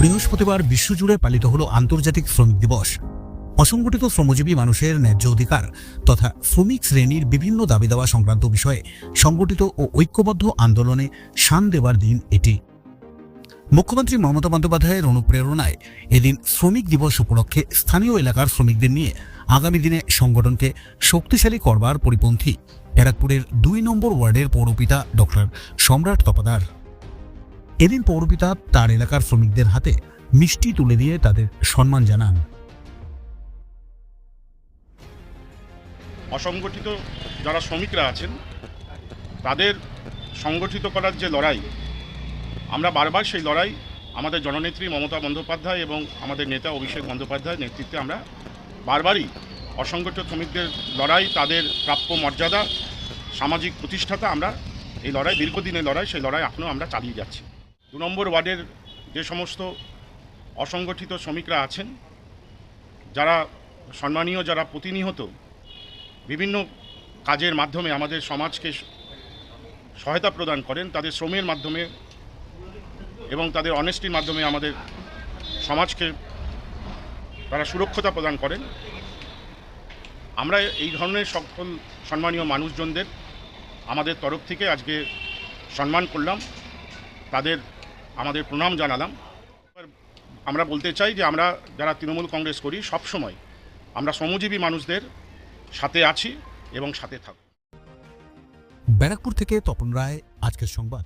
বৃহস্পতিবার বিশ্বজুড়ে পালিত হল আন্তর্জাতিক শ্রমিক দিবস। অসংগঠিত শ্রমজীবী মানুষের ন্যায্য অধিকার তথা শ্রমিক শ্রেণির বিভিন্ন দাবি দেওয়া সংক্রান্ত বিষয়ে সংগঠিত ও ঐক্যবদ্ধ আন্দোলনে শান দেওয়ার দিন এটি। মুখ্যমন্ত্রী মমতা বন্দ্যোপাধ্যায়ের অনুপ্রেরণায় এদিন শ্রমিক দিবস উপলক্ষে স্থানীয় এলাকার শ্রমিকদের নিয়ে আগামী দিনে সংগঠনকে শক্তিশালী করবার পরিপন্থী ব্যারাকপুরের দুই নম্বর ওয়ার্ডের পৌরপিতা ডক্টর সম্রাট তপাদার। এদিন পৌরপিতা তার এলাকার শ্রমিকদের হাতে মিষ্টি তুলে দিয়ে তাদের সম্মান জানান। অসংগঠিত যারা শ্রমিকরা আছেন, তাদের সংগঠিত করার যে লড়াই, আমরা বারবার সেই লড়াই আমাদের জননেত্রী মমতা বন্দ্যোপাধ্যায় এবং আমাদের নেতা অভিষেক বন্দ্যোপাধ্যায়ের নেতৃত্বে আমরা বারবারই অসংগঠিত শ্রমিকদের লড়াই, তাদের প্রাপ্য মর্যাদা, সামাজিক প্রতিষ্ঠাতা আমরা এই লড়াই, দীর্ঘদিনের লড়াই, সেই লড়াই এখনও আমরা চালিয়ে যাচ্ছি। দু নম্বর ওয়ার্ডের যে সমস্ত অসংগঠিত শ্রমিকরা আছেন, যারা সম্মানীয়, যারা প্রতিনিয়ত বিভিন্ন কাজের মাধ্যমে আমাদের সমাজকে সহায়তা প্রদান করেন, তাদের শ্রমের মাধ্যমে এবং তাদের অনেস্টির মাধ্যমে আমাদের সমাজকে তারা সুরক্ষতা প্রদান করেন। আমরা এই ধরনের সকল সম্মানীয় মানুষজনদের আমাদের তরফ থেকে আজকে সম্মান করলাম। তাদের আমাদের প্রণাম জানালাম। আমরা বলতে চাই যে আমরা যারা তৃণমূল কংগ্রেস করি সব সময় আমরা শ্রমজীবী মানুষদের সাথে আছি এবং সাথে থাকব। ব্যারাকপুর থেকে তপন রায়, আজকের সংবাদ।